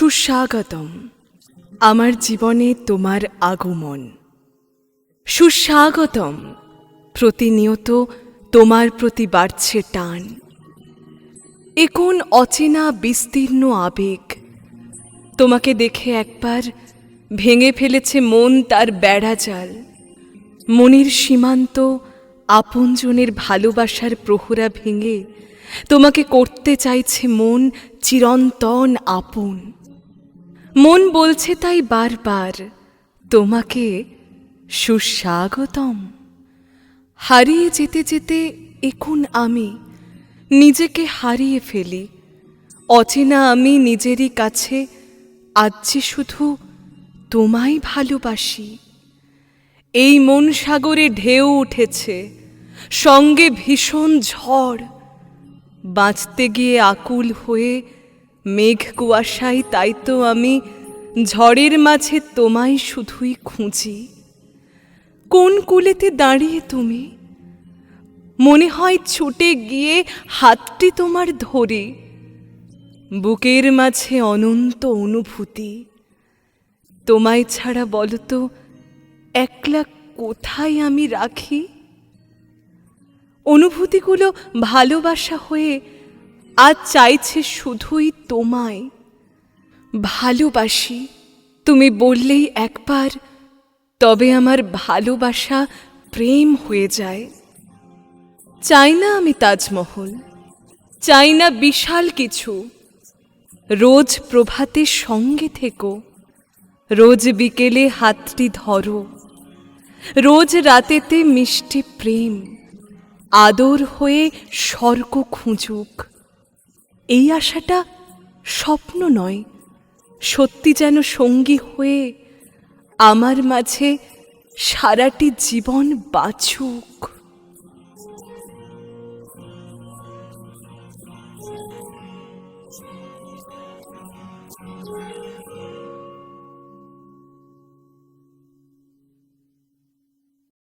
সুস্বাগতম। আমার জীবনে তোমার আগমন। সুস্বাগতম। প্রতিনিয়ত তোমার প্রতি বাড়ছে টান। এ কোন অচেনা বিস্তীর্ণ আবেগ। তোমাকে দেখে একবার ভেঙে ফেলেছে মন তার বেড়াজাল মনের সীমান্ত আপনজনের ভালোবাসার প্রহরা ভেঙে তোমাকে করতে চাইছে মন চিরন্তন আপন। মন বলছে তাই বারবার। তোমাকে সুস্বাগতম। হারিয়ে যেতে যেতে এখন আমি নিজেকে হারিয়ে ফেলি। অচেনা আমি নিজেরই কাছে, আজ যে শুধু তোমায় ভালোবাসি। এই মন সাগরে ঢেউ উঠেছে, সঙ্গে ভীষণ ঝড়। বাঁচতে গিয়ে আকুল হয়ে মেঘ কুয়াশায় তাই তো আমি ঝড়ের মাঝে তোমায় শুধুই খুঁজি। কোন কুলেতে দাঁড়িয়ে তুমি? মনে হয় ছুটে গিয়ে হাতটি তোমার ধরে। বুকের মাঝে অনন্ত অনুভূতি। তোমায় ছাড়া বলো তো একলা কোথায় আমি রাখি? অনুভূতিগুলো ভালোবাসা হয়ে আজ চাইছে শুধুই তোমায়। ভালোবাসি, তুমি বললেই একবার, তবে আমার ভালোবাসা প্রেম হয়ে যায়। চাই না আমি তাজমহল, চাই না বিশাল কিছু। রোজ প্রভাতে সঙ্গে থেকো, রোজ বিকেলে হাতটি ধরো। রোজ রাতেতে মিষ্টি প্রেম, আদর হয়ে স্বর্গ খুঁজুক। এই আশাটা স্বপ্ন নয়। সত্যি যেন সঙ্গী হয়ে আমার মাঝে সারাটি জীবন বাঁচুক।